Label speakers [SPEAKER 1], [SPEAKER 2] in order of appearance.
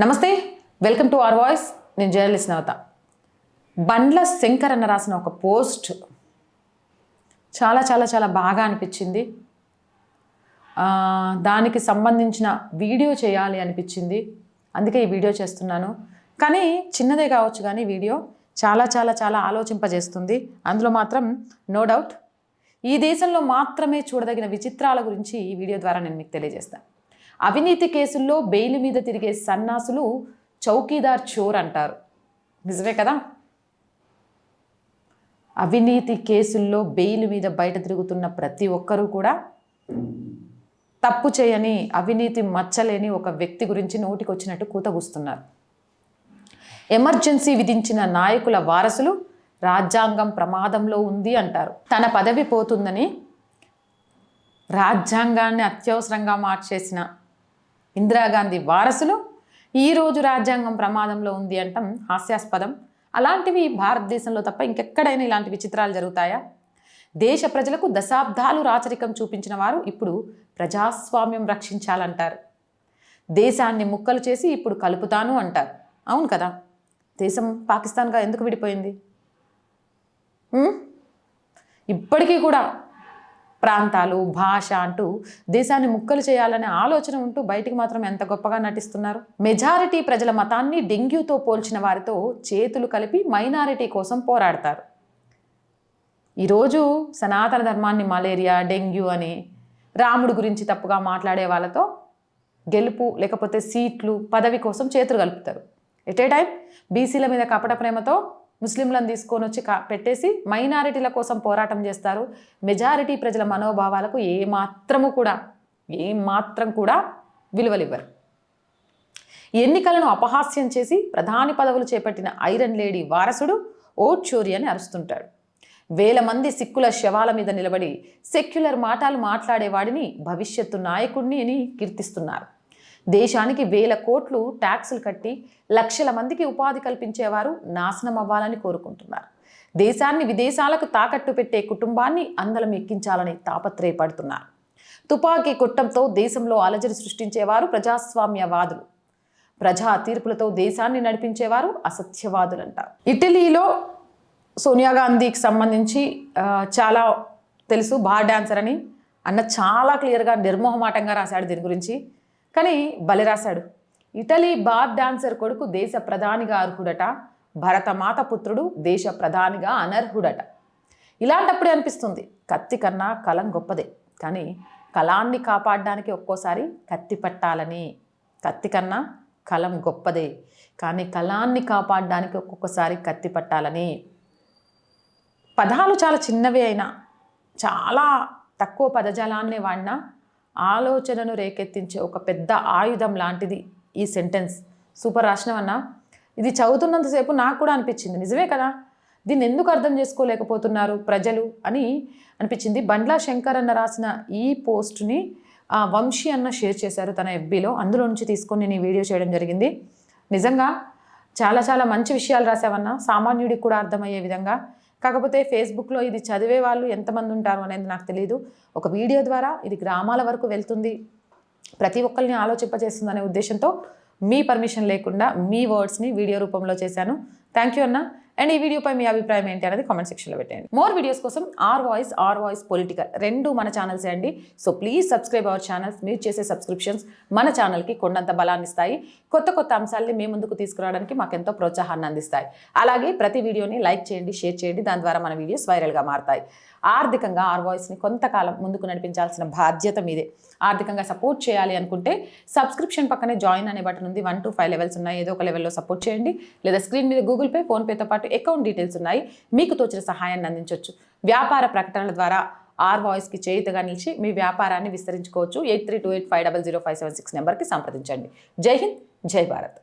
[SPEAKER 1] నమస్తే welcome to our voice. నేను journalist నవత. బండ్ల శంకర్ అన్న రాసిన ఒక పోస్ట్ చాలా చాలా చాలా బాగా అనిపించింది. దానికి సంబంధించిన వీడియో చేయాలి అనిపించింది. అందుకే ఈ వీడియో చేస్తున్నాను. కానీ చిన్నదే కావచ్చు కానీ వీడియో చాలా చాలా చాలా ఆలోచింపజేస్తుంది. అందులో మాత్రం నో డౌట్. ఈ దేశంలో మాత్రమే చూడదగిన విచిత్రాల గురించి ఈ వీడియో ద్వారా నేను మీకు తెలియజేస్తాను. అవినీతి కేసుల్లో బెయిల్ మీద తిరిగే సన్నాసులు చౌకీదార్ చోర్ అంటారు. నిజమే కదా? అవినీతి కేసుల్లో బెయిల్ మీద బయట తిరుగుతున్న ప్రతి ఒక్కరూ కూడా తప్పు చేయని అవినీతి మచ్చలేని ఒక వ్యక్తి గురించి నోటికొచ్చినట్టు కూతగుస్తున్నారు. ఎమర్జెన్సీ విధించిన నాయకుల వారసులు రాజ్యాంగం ప్రమాదంలో ఉంది అంటారు. తన పదవి పోతుందని రాజ్యాంగాన్ని అత్యవసరంగా మార్చేసిన ఇందిరాగాంధీ వారసులు ఈరోజు రాజ్యాంగం ప్రమాదంలో ఉంది అంటాం హాస్యాస్పదం. అలాంటివి భారతదేశంలో తప్ప ఇంకెక్కడైనా ఇలాంటి విచిత్రాలు జరుగుతాయా? దేశ ప్రజలకు దశాబ్దాలు రాచరికం చూపించిన వారు ఇప్పుడు ప్రజాస్వామ్యం రక్షించాలంటారు. దేశాన్ని ముక్కలు చేసి ఇప్పుడు కలుపుతాను అంటారు. అవును కదా? దేశం పాకిస్తాన్గా ఎందుకు విడిపోయింది? ఇప్పటికీ కూడా ప్రాంతాలు భాష అంటూ దేశాన్ని ముక్కలు చేయాలనే ఆలోచన ఉంటూ బయటికి మాత్రం ఎంత గొప్పగా నటిస్తున్నారు? మెజారిటీ ప్రజల మతాన్ని డెంగ్యూతో పోల్చిన వారితో చేతులు కలిపి మైనారిటీ కోసం పోరాడతారు. ఈరోజు సనాతన ధర్మాన్ని మలేరియా డెంగ్యూ అని రాముడు గురించి తప్పుగా మాట్లాడే వాళ్ళతో గెలుపు లేకపోతే సీట్లు పదవి కోసం చేతులు కలుపుతారు. ఎట్ ఏ టైం బీసీల మీద కపట ప్రేమతో ముస్లింలను తీసుకొని వచ్చి పెట్టేసి మైనారిటీల కోసం పోరాటం చేస్తారు. మెజారిటీ ప్రజల మనోభావాలకు ఏమాత్రము కూడా ఏమాత్రం కూడా విలువలివ్వరు. ఎన్నికలను అపహాస్యం చేసి ప్రధాని పదవులు చేపట్టిన ఐరన్ లేడీ వారసుడు ఓట్ చోరీ అని అరుస్తుంటాడు. వేల మంది సిక్కుల శవాల మీద నిలబడి సెక్యులర్ మాటలు మాట్లాడేవాడిని భవిష్యత్తు నాయకుడిని అని కీర్తిస్తున్నారు. దేశానికి వేల కోట్లు ట్యాక్సులు కట్టి లక్షల మందికి ఉపాధి కల్పించేవారు నాశనం అవ్వాలని కోరుకుంటున్నారు. దేశాన్ని విదేశాలకు తాకట్టు పెట్టే కుటుంబాన్ని అందలం ఎక్కించాలని తాపత్రయపడుతున్నారు. తుపాకీ కొట్టంతో దేశంలో అలజడి సృష్టించేవారు ప్రజాస్వామ్యవాదులు. ప్రజా తీర్పులతో దేశాన్ని నడిపించేవారు అసత్యవాదులంటారు. ఇటలీలో సోనియా గాంధీకి సంబంధించి చాలా తెలుసు బార్ డాన్సర్ అని. అన్న చాలా క్లియర్గా నిర్మోహమాటంగా రాశాడు దీని గురించి. కానీ బలిరాశాడు ఇటలీ బార్ డాన్సర్ కొడుకు దేశ ప్రధానిగా అర్హుడట భరతమాత పుత్రుడు దేశ ప్రధానిగా అనర్హుడట. ఇలాంటప్పుడే అనిపిస్తుంది కత్తి కన్నా కలం గొప్పదే. కానీ కళాన్ని కాపాడడానికి ఒక్కోసారి కత్తి పట్టాలని. కత్తి కన్నా కలం గొప్పదే. కానీ కళాన్ని కాపాడడానికి ఒక్కొక్కసారి కత్తి పట్టాలని. పదాలు చాలా చిన్నవి అయినా చాలా తక్కువ పదజాలాన్నే వాడినా ఆలోచనను రేకెత్తించే ఒక పెద్ద ఆయుధం లాంటిది ఈ సెంటెన్స్. సూపర్ రాసినవన్నా ఇది చదువుతున్నంతసేపు నాకు కూడా అనిపించింది. నిజమే కదా? దీన్ని ఎందుకు అర్థం చేసుకోలేకపోతున్నారు ప్రజలు అని అనిపించింది. బండ్లా శంకర్ అన్న రాసిన ఈ పోస్ట్ని ఆ, వంశీ అన్న షేర్ చేశారు తన ఎఫ్బీలో. అందులో నుంచి తీసుకొని నేను ఈ వీడియో చేయడం జరిగింది. నిజంగా చాలా చాలా మంచి విషయాలు రాసావన్న. సామాన్యుడికి కూడా అర్థమయ్యే విధంగా కాకపోతే ఫేస్బుక్లో ఇది చదివే వాళ్ళు ఎంతమంది ఉంటారు అనేది నాకు తెలియదు ఒక వీడియో ద్వారా ఇది గ్రామాల వరకు వెళ్తుంది. ప్రతి ఒక్కరిని ఆలోచింపజేస్తుందనే ఉద్దేశంతో మీ పర్మిషన్ లేకుండా మీ వర్డ్స్ని వీడియో రూపంలో చేశాను. థ్యాంక్ యూ అన్న. అండ్ ఈ వీడియోపై మీ అభిప్రాయం ఏంటి అనేది కామెంట్ సెక్షన్లో పెట్టండి మోర్ వీడియోస్ కోసం R voice R voice political రెండు మన ఛానల్సే అండి? So please subscribe our channels మీరు చేసే సబ్స్క్రిప్షన్స్ మన ఛానల్కి కొండంత బలాన్ని ఇస్తాయి. కొత్త కొత్త అంశాలని మీ ముందుకు తీసుకురావడానికి మాకు ఎంతో ప్రోత్సాహాన్ని అందిస్తాయి. అలాగే ప్రతి వీడియోని లైక్ చేయండి షేర్ చేయండి. దాని ద్వారా మన వీడియోస్ వైరల్గా మారతాయి. ఆర్థికంగా ఆర్ వాయిస్ని కొంతకాలం ముందుకు నడిపించాల్సిన బాధ్యత మీదే. ఆర్థికంగా సపోర్ట్ చేయాలి అనుకుంటే సబ్స్క్రిప్షన్ పక్కనే జాయిన్ అనే బటన్ ఉంది. వన్ టు ఫైవ్ లెవెల్స్ ఉన్నాయి. ఏదో ఒక లెవెల్లో సపోర్ట్ చేయండి. లేదా స్క్రీన్ మీద గూగుల్ పే ఫోన్పేతో పాటు అకౌంట్ డీటెయిల్స్ ఉన్నాయి. మీకు తోచిన సహాయాన్ని అందించవచ్చు వ్యాపార ప్రకటనల ద్వారా ఆర్ వాయిస్కి చేయుతగా నిలిచి మీ వ్యాపారాన్ని విస్తరించుకోవచ్చు. Eight three two eight five double zero five seven six నెంబర్కి సంప్రదించండి. జై హింద్ జై భారత్.